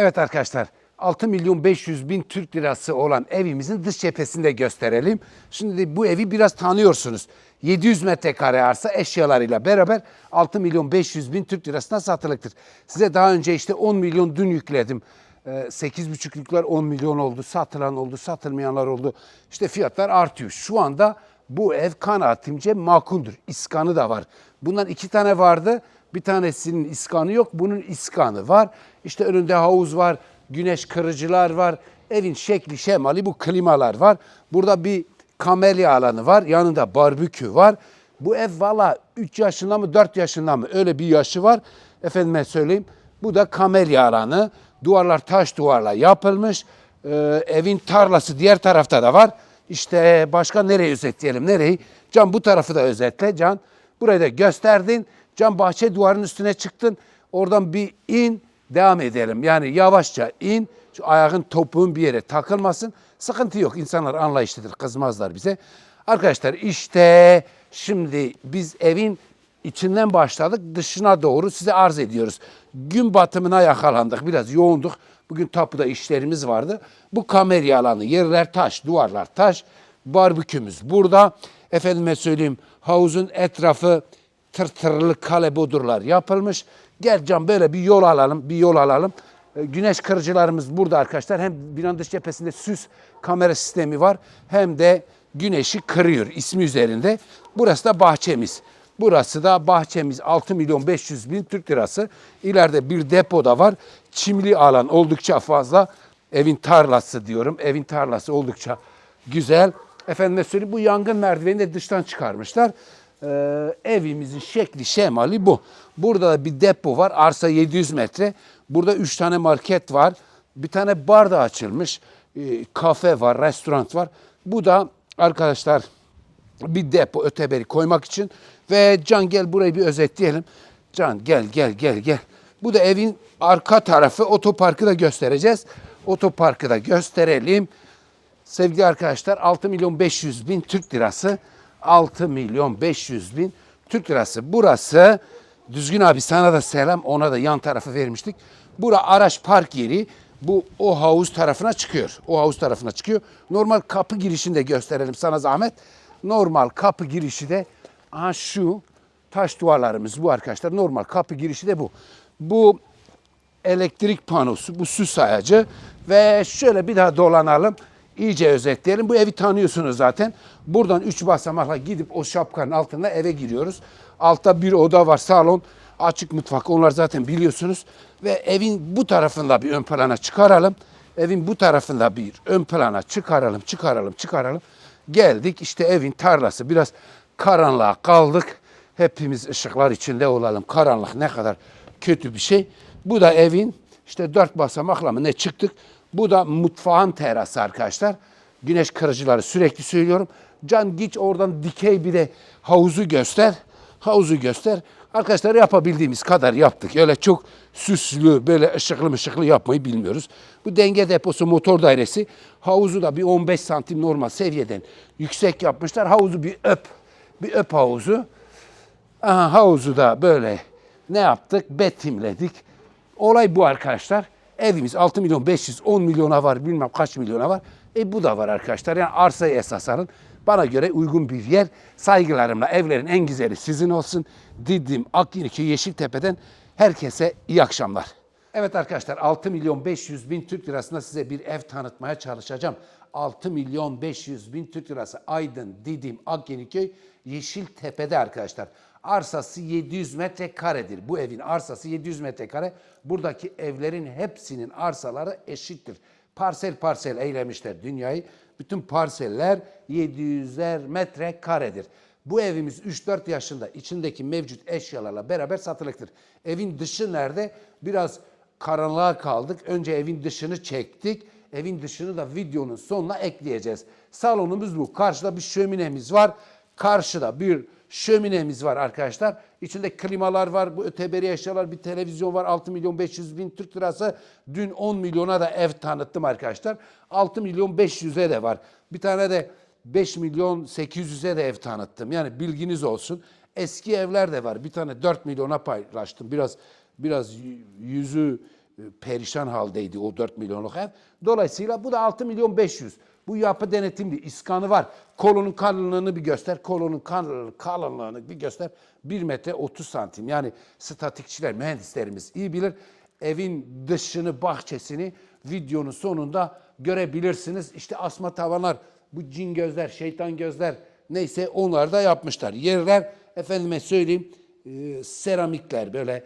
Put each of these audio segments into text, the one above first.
Evet arkadaşlar 6 milyon 500 bin Türk lirası olan evimizin dış cephesini de gösterelim. Şimdi bu evi biraz tanıyorsunuz. 700 metrekare arsa eşyalarıyla beraber 6 milyon 500 bin Türk lirasına satılıktır. Size daha önce işte 10 milyon dün yükledim. Ee, 8,5'lükler 10 milyon oldu, satılan oldu, satılmayanlar oldu. İşte fiyatlar artıyor. Şu anda bu ev kanaatimce makuldür. İskanı da var. Bundan iki tane vardı. Bir tanesinin iskanı yok, bunun iskanı var. İşte önünde havuz var, güneş kırıcılar var. Evin şekli şemali bu klimalar var. Burada bir kamelya alanı var, yanında barbekü var. Bu ev valla 3 yaşında mı 4 yaşında mı öyle bir yaşı var. Efendime söyleyeyim bu da kamelya alanı. Duvarlar taş duvarla yapılmış. Ee, evin tarlası diğer tarafta da var. İşte başka nereyi özetleyelim nereyi? Can bu tarafı da özetle Can. Burayı da gösterdin. Can bahçe duvarının üstüne çıktın. Oradan bir in devam edelim. Yani yavaşça in. Şu ayağın topuğun bir yere takılmasın. Sıkıntı yok. İnsanlar anlayışlıdır. Kızmazlar bize. Arkadaşlar işte şimdi biz evin içinden başladık. Dışına doğru size arz ediyoruz. Gün batımına yakalandık. Biraz yoğunduk. Bugün tapuda işlerimiz vardı. Bu kamerya alanı. Yerler taş, duvarlar taş. Barbekümüz burada. Efendime söyleyeyim havuzun etrafı tırtırlı kale bodurlar yapılmış. Gel can böyle bir yol alalım, bir yol alalım. E, Güneş kırıcılarımız burada arkadaşlar. Hem binanın dış cephesinde süs kamera sistemi var hem de güneşi kırıyor ismi üzerinde. Burası da bahçemiz. Burası da bahçemiz 6 milyon 500 bin Türk lirası. İleride bir depo da var. Çimli alan oldukça fazla. Evin tarlası diyorum. Evin tarlası oldukça güzel. Efendime söyleyeyim bu yangın merdiveni de dıştan çıkarmışlar. Ee, evimizin şekli şemali bu. Burada da bir depo var. Arsa 700 metre. Burada 3 tane market var. Bir tane bar da açılmış. Ee, kafe var, restoran var. Bu da arkadaşlar bir depo öteberi koymak için. Ve Can gel burayı bir özetleyelim. Can gel gel gel gel. Bu da evin arka tarafı otoparkı da göstereceğiz. Otoparkı da gösterelim. Sevgili arkadaşlar 6 milyon 500 bin Türk lirası. 6 milyon 500 bin Türk lirası. Burası Düzgün abi sana da selam ona da yan tarafı vermiştik. Bura araç park yeri. Bu o havuz tarafına çıkıyor. O havuz tarafına çıkıyor. Normal kapı girişini de gösterelim sana zahmet. Normal kapı girişi de aha şu taş duvarlarımız bu arkadaşlar. Normal kapı girişi de bu. Bu elektrik panosu, bu su sayacı ve şöyle bir daha dolanalım. İyice özetleyelim. Bu evi tanıyorsunuz zaten. Buradan üç basamakla gidip o şapkanın altında eve giriyoruz. Altta bir oda var, salon, açık mutfak. Onlar zaten biliyorsunuz. Ve evin bu tarafında bir ön plana çıkaralım. Evin bu tarafında bir ön plana çıkaralım, çıkaralım, çıkaralım. Geldik işte evin tarlası. Biraz karanlığa kaldık. Hepimiz ışıklar içinde olalım. Karanlık ne kadar kötü bir şey. Bu da evin işte dört basamakla mı ne çıktık. Bu da mutfağın terası arkadaşlar. Güneş kırıcıları sürekli söylüyorum. Can git oradan dikey bir de havuzu göster. Havuzu göster. Arkadaşlar yapabildiğimiz kadar yaptık. Öyle çok süslü, böyle ışıklı mışıklı yapmayı bilmiyoruz. Bu denge deposu motor dairesi. Havuzu da bir 15 santim normal seviyeden yüksek yapmışlar. Havuzu bir öp. Bir öp havuzu. Aha, havuzu da böyle ne yaptık? Betimledik. Olay bu arkadaşlar. Evimiz 6 milyon 510 milyona var bilmem kaç milyona var. E bu da var arkadaşlar. Yani arsayı esas alın. Bana göre uygun bir yer. Saygılarımla evlerin en güzeli sizin olsun. Didim, Akyeniki, Yeşiltepe'den herkese iyi akşamlar. Evet arkadaşlar 6 milyon 500 bin Türk lirasında size bir ev tanıtmaya çalışacağım. 6 milyon 500 bin Türk lirası Aydın, Didim, Akyeniköy, Yeşiltepe'de arkadaşlar. Arsası 700 metrekaredir. Bu evin arsası 700 metrekare. Buradaki evlerin hepsinin arsaları eşittir. Parsel parsel eylemişler dünyayı. Bütün parseller 700'er metrekaredir. Bu evimiz 3-4 yaşında içindeki mevcut eşyalarla beraber satılıktır. Evin dışı nerede? Biraz karanlığa kaldık. Önce evin dışını çektik. Evin dışını da videonun sonuna ekleyeceğiz. Salonumuz bu. Karşıda bir şöminemiz var. Karşıda bir şöminemiz var arkadaşlar. İçinde klimalar var, bu öteberi eşyalar, bir televizyon var. 6 milyon 500 bin Türk lirası. Dün 10 milyona da ev tanıttım arkadaşlar. 6 milyon 500'e de var. Bir tane de 5 milyon 800'e de ev tanıttım. Yani bilginiz olsun. Eski evler de var. Bir tane 4 milyona paylaştım. Biraz biraz yüzü perişan haldeydi o 4 milyonluk ev. Dolayısıyla bu da 6 milyon 500. Bu yapı denetimli. iskanı var. Kolonun kalınlığını bir göster. Kolonun kal- kalınlığını bir göster. 1 metre 30 santim. Yani statikçiler, mühendislerimiz iyi bilir. Evin dışını, bahçesini videonun sonunda görebilirsiniz. İşte asma tavanlar, bu cin gözler, şeytan gözler neyse onlar da yapmışlar. Yerler efendime söyleyeyim e, seramikler böyle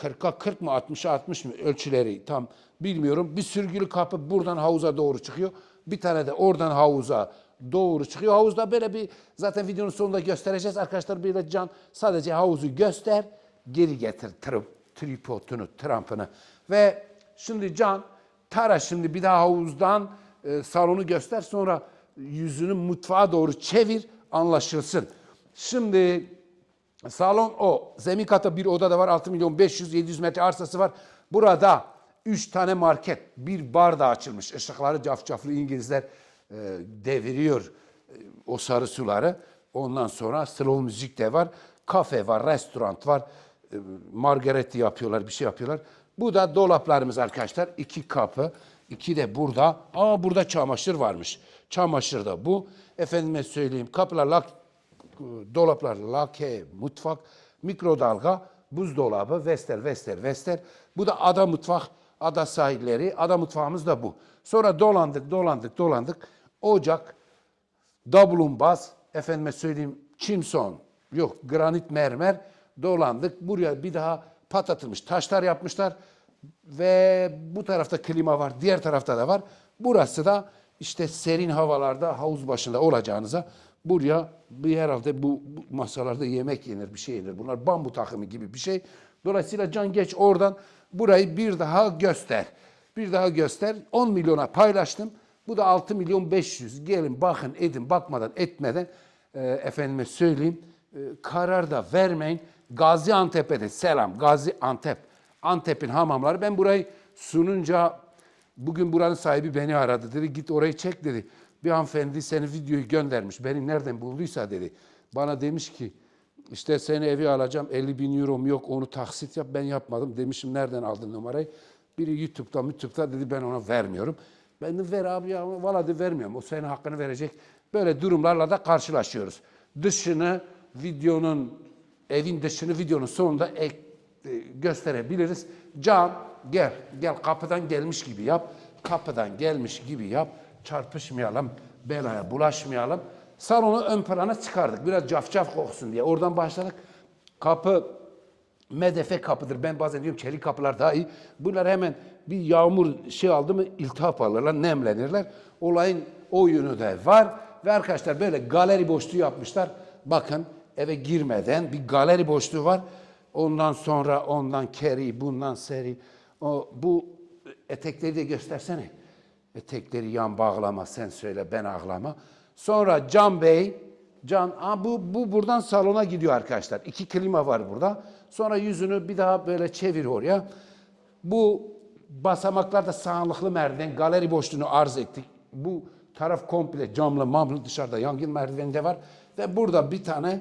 40'a 40 mı 60'a 60 mı ölçüleri tam bilmiyorum. Bir sürgülü kapı buradan havuza doğru çıkıyor. Bir tane de oradan havuza doğru çıkıyor. Havuzda böyle bir zaten videonun sonunda göstereceğiz. Arkadaşlar bir de Can sadece havuzu göster geri getir tırıp tripodunu, trampını. Ve şimdi Can tara şimdi bir daha havuzdan e, salonu göster sonra yüzünü mutfağa doğru çevir anlaşılsın. Şimdi Salon o. Zemin kata bir oda da var. 6 milyon 500 700 metre arsası var. Burada 3 tane market, bir bar da açılmış. Işıkları cafcaflı İngilizler e, deviriyor e, o sarı suları. Ondan sonra slow müzik de var. Kafe var, restoran var. E, margaretti yapıyorlar, bir şey yapıyorlar. Bu da dolaplarımız arkadaşlar. iki kapı. iki de burada. Aa burada çamaşır varmış. Çamaşır da bu. Efendime söyleyeyim kapılar lak dolaplar, lake, mutfak, mikrodalga, buzdolabı, vestel, vestel, vestel. Bu da ada mutfak, ada sahilleri. Ada mutfağımız da bu. Sonra dolandık, dolandık, dolandık. Ocak, Dablumbaz, efendime söyleyeyim çimson, yok granit mermer dolandık. Buraya bir daha patlatılmış taşlar yapmışlar ve bu tarafta klima var, diğer tarafta da var. Burası da işte serin havalarda havuz başında olacağınıza buraya bir herhalde bu, bu masalarda yemek yenir, bir şey yenir. Bunlar bambu takımı gibi bir şey. Dolayısıyla can geç oradan burayı bir daha göster. Bir daha göster. 10 milyona paylaştım. Bu da 6 milyon 500. Gelin bakın edin bakmadan etmeden e, efendime söyleyeyim e, karar da vermeyin. Gaziantep'e de selam. Gaziantep. Antep'in hamamları. Ben burayı sununca bugün buranın sahibi beni aradı. Dedi git orayı çek dedi. Bir hanımefendi senin videoyu göndermiş. Beni nereden bulduysa dedi. Bana demiş ki işte seni evi alacağım 50 bin euro'm yok onu taksit yap. Ben yapmadım. Demişim nereden aldın numarayı? Biri YouTube'da YouTube'da dedi ben ona vermiyorum. Ben de ver abi ya valla de vermiyorum. O senin hakkını verecek. Böyle durumlarla da karşılaşıyoruz. Dışını videonun evin dışını videonun sonunda ek, e, gösterebiliriz. Can gel gel kapıdan gelmiş gibi yap. Kapıdan gelmiş gibi yap. Çarpışmayalım, belaya bulaşmayalım. Salonu ön plana çıkardık. Biraz cafcaf koksun diye. Oradan başladık. Kapı medefe kapıdır. Ben bazen diyorum çelik kapılar daha iyi. Bunlar hemen bir yağmur şey aldı mı iltihap alırlar, nemlenirler. Olayın o yönü de var. Ve arkadaşlar böyle galeri boşluğu yapmışlar. Bakın eve girmeden bir galeri boşluğu var. Ondan sonra ondan keri, bundan seri. O, bu etekleri de göstersene. Etekleri yan bağlama sen söyle ben ağlama. Sonra Can Bey, Can, aa, bu, bu buradan salona gidiyor arkadaşlar. İki klima var burada. Sonra yüzünü bir daha böyle çevir oraya. Bu basamaklarda sağlıklı merdiven, galeri boşluğunu arz ettik. Bu taraf komple camlı mamlı dışarıda yangın merdiveni de var. Ve burada bir tane,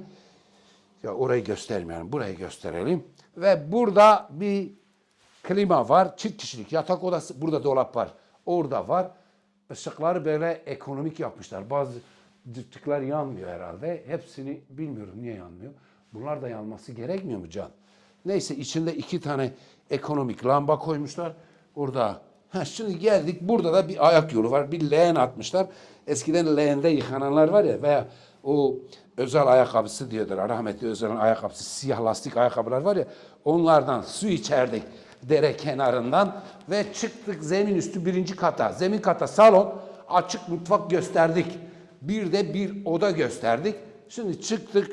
ya orayı göstermeyelim, burayı gösterelim. Ve burada bir klima var, çift kişilik yatak odası, burada dolap var. Orada var. Işıkları böyle ekonomik yapmışlar. Bazı cıptıklar yanmıyor herhalde. Hepsini bilmiyorum niye yanmıyor. Bunlar da yanması gerekmiyor mu Can? Neyse içinde iki tane ekonomik lamba koymuşlar. Orada Ha şimdi geldik burada da bir ayak yolu var. Bir leğen atmışlar. Eskiden leğende yıkananlar var ya veya o özel ayakkabısı diyorlar. Rahmetli Özal'ın ayakkabısı siyah lastik ayakkabılar var ya onlardan su içerdik dere kenarından ve çıktık zemin üstü birinci kata. Zemin kata salon açık mutfak gösterdik. Bir de bir oda gösterdik. Şimdi çıktık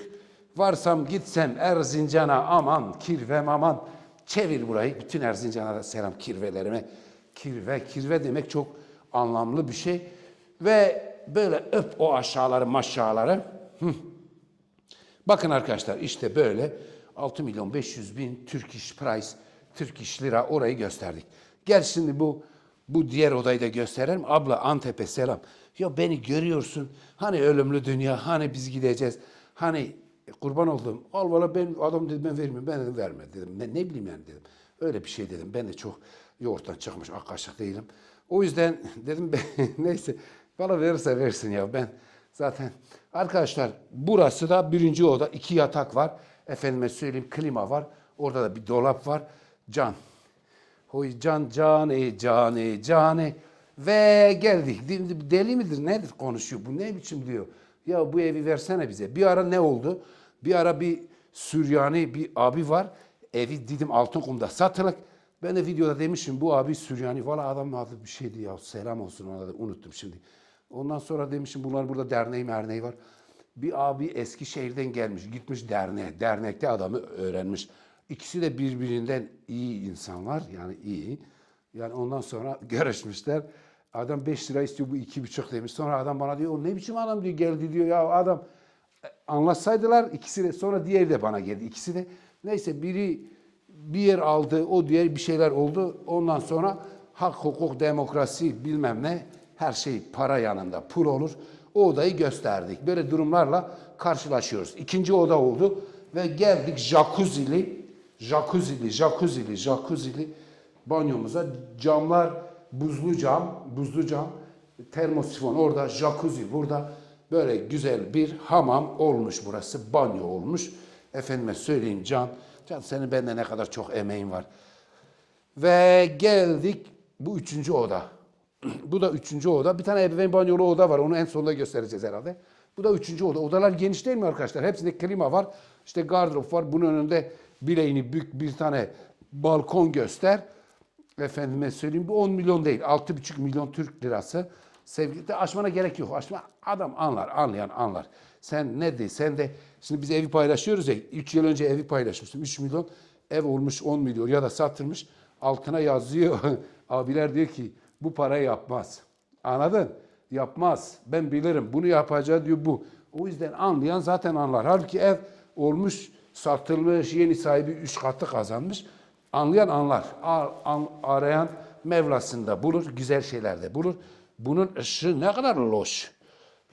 varsam gitsem Erzincan'a aman kirvem aman çevir burayı. Bütün Erzincan'a da selam kirvelerime. Kirve, kirve demek çok anlamlı bir şey. Ve böyle öp o aşağıları maşağıları. Hı. Bakın arkadaşlar işte böyle 6 milyon 500 bin Turkish price, Turkish lira orayı gösterdik. Gel şimdi bu bu diğer odayı da gösterelim. Abla Antep'e selam. Ya beni görüyorsun. Hani ölümlü dünya, hani biz gideceğiz. Hani e, kurban oldum. Al valla ben adam dedim ben vermiyorum. Ben dedim verme dedim. Ne, ne bileyim yani dedim. Öyle bir şey dedim. Ben de çok yoğurttan çıkmış ak değilim. O yüzden dedim ben, neyse bana verirse versin ya ben zaten. Arkadaşlar burası da birinci oda iki yatak var. Efendime söyleyeyim klima var. Orada da bir dolap var. Can. Hoy can can ey can ey can ey. Ve geldik. Deli midir nedir konuşuyor bu ne biçim diyor. Ya bu evi versene bize. Bir ara ne oldu? Bir ara bir Süryani bir abi var. Evi dedim Altınkum'da satılık. Ben de videoda demişim bu abi Süryani. Valla adamın adı bir şeydi ya. Selam olsun ona da unuttum şimdi. Ondan sonra demişim bunlar burada derneği merneği var. Bir abi Eskişehir'den gelmiş. Gitmiş derneğe. Dernekte adamı öğrenmiş. İkisi de birbirinden iyi insanlar. Yani iyi. Yani ondan sonra görüşmüşler. Adam 5 lira istiyor bu iki buçuk demiş. Sonra adam bana diyor o ne biçim adam diyor geldi diyor ya adam e, anlaşsaydılar ikisi de sonra diğeri de bana geldi. İkisi de neyse biri bir yer aldı o diğer bir şeyler oldu. Ondan sonra hak hukuk demokrasi bilmem ne her şey para yanında pul olur. O odayı gösterdik. Böyle durumlarla karşılaşıyoruz. İkinci oda oldu ve geldik jacuzzi'li jacuzzi'li jacuzzi'li jacuzzi'li banyomuza camlar buzlu cam, buzlu cam, termosifon orada, jacuzzi burada. Böyle güzel bir hamam olmuş burası, banyo olmuş. Efendime söyleyeyim Can, Can senin bende ne kadar çok emeğin var. Ve geldik bu üçüncü oda. bu da üçüncü oda. Bir tane ebeveyn banyolu oda var. Onu en sonunda göstereceğiz herhalde. Bu da üçüncü oda. Odalar geniş değil mi arkadaşlar? Hepsinde klima var. İşte gardırop var. Bunun önünde bileğini bük bir tane balkon göster. Efendime söyleyeyim bu 10 milyon değil. 6,5 milyon Türk lirası. Sevgili de aşmana gerek yok. Aşma adam anlar, anlayan anlar. Sen ne de sen de şimdi biz evi paylaşıyoruz ya 3 yıl önce evi paylaşmıştım. 3 milyon ev olmuş 10 milyon ya da satılmış. Altına yazıyor. Abiler diyor ki bu para yapmaz. Anladın? Yapmaz. Ben bilirim. Bunu yapacağı diyor bu. O yüzden anlayan zaten anlar. Halbuki ev olmuş, satılmış, yeni sahibi 3 katı kazanmış. Anlayan anlar. Arayan Mevlasında bulur, güzel şeylerde bulur. Bunun ışığı ne kadar loş.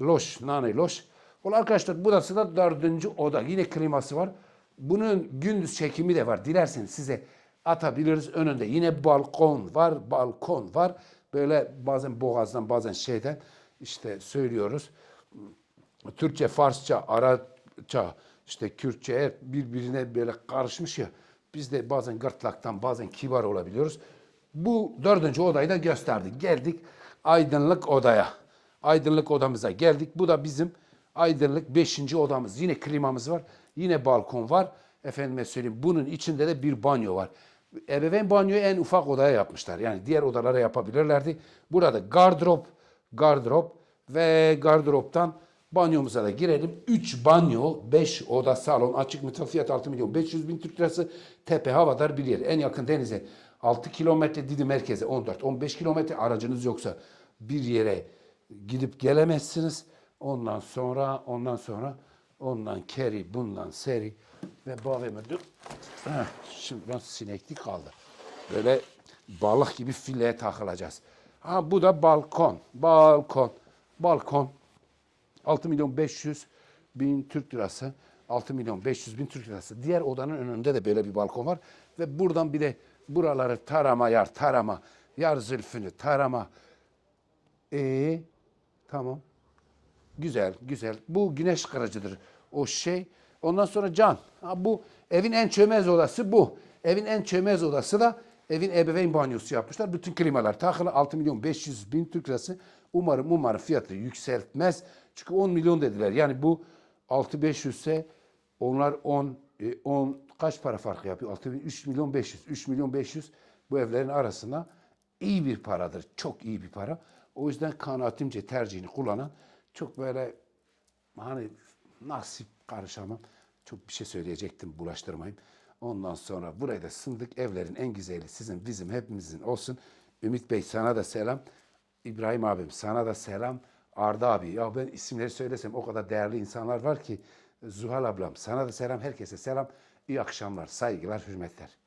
Loş, nane loş. Ola arkadaşlar burası da dördüncü oda. Yine kliması var. Bunun gündüz çekimi de var. Dilerseniz size atabiliriz önünde. Yine balkon var, balkon var. Böyle bazen boğazdan bazen şeyden işte söylüyoruz. Türkçe, Farsça, Arapça, işte Kürtçe birbirine böyle karışmış ya. Biz de bazen gırtlaktan, bazen kibar olabiliyoruz. Bu dördüncü odayı da gösterdik. Geldik aydınlık odaya. Aydınlık odamıza geldik. Bu da bizim aydınlık beşinci odamız. Yine klimamız var. Yine balkon var. Efendime söyleyeyim bunun içinde de bir banyo var. Ebeveyn banyoyu en ufak odaya yapmışlar. Yani diğer odalara yapabilirlerdi. Burada gardırop, gardırop ve gardıroptan banyomuza da girelim. 3 banyo, 5 oda, salon, açık mutfak fiyat 6 milyon 500 bin Türk lirası. Tepe havadar bir yer. En yakın denize 6 kilometre Didim merkeze 14-15 kilometre aracınız yoksa bir yere gidip gelemezsiniz. Ondan sonra ondan sonra ondan keri bundan seri ve dur. Heh, Şimdi biraz sineklik kaldı. Böyle balık gibi fileye takılacağız. Ha bu da balkon. Balkon. Balkon. 6 milyon 500 bin Türk lirası. 6 milyon 500 bin Türk lirası. Diğer odanın önünde de böyle bir balkon var. Ve buradan bir de buraları tarama yar tarama. Yar zülfünü tarama. Ee, tamam. Güzel, güzel. Bu güneş kırıcıdır o şey. Ondan sonra can. Ha, bu evin en çömez odası bu. Evin en çömez odası da evin ebeveyn banyosu yapmışlar. Bütün klimalar takılı 6 milyon 500 bin Türk lirası. Umarım umarım fiyatı yükseltmez. Çünkü 10 milyon dediler. Yani bu 6500 ise onlar 10 e, 10 kaç para farkı yapıyor? 6 bin- 3 milyon 500. 3 milyon 500 bu evlerin arasında iyi bir paradır. Çok iyi bir para. O yüzden kanaatimce tercihini kullanan çok böyle hani nasip karışamam. Çok bir şey söyleyecektim bulaştırmayayım. Ondan sonra burayı da sındık. Evlerin en güzeli sizin, bizim, hepimizin olsun. Ümit Bey sana da selam. İbrahim abim sana da selam. Arda abi ya ben isimleri söylesem o kadar değerli insanlar var ki. Zuhal ablam sana da selam. Herkese selam. İyi akşamlar, saygılar, hürmetler.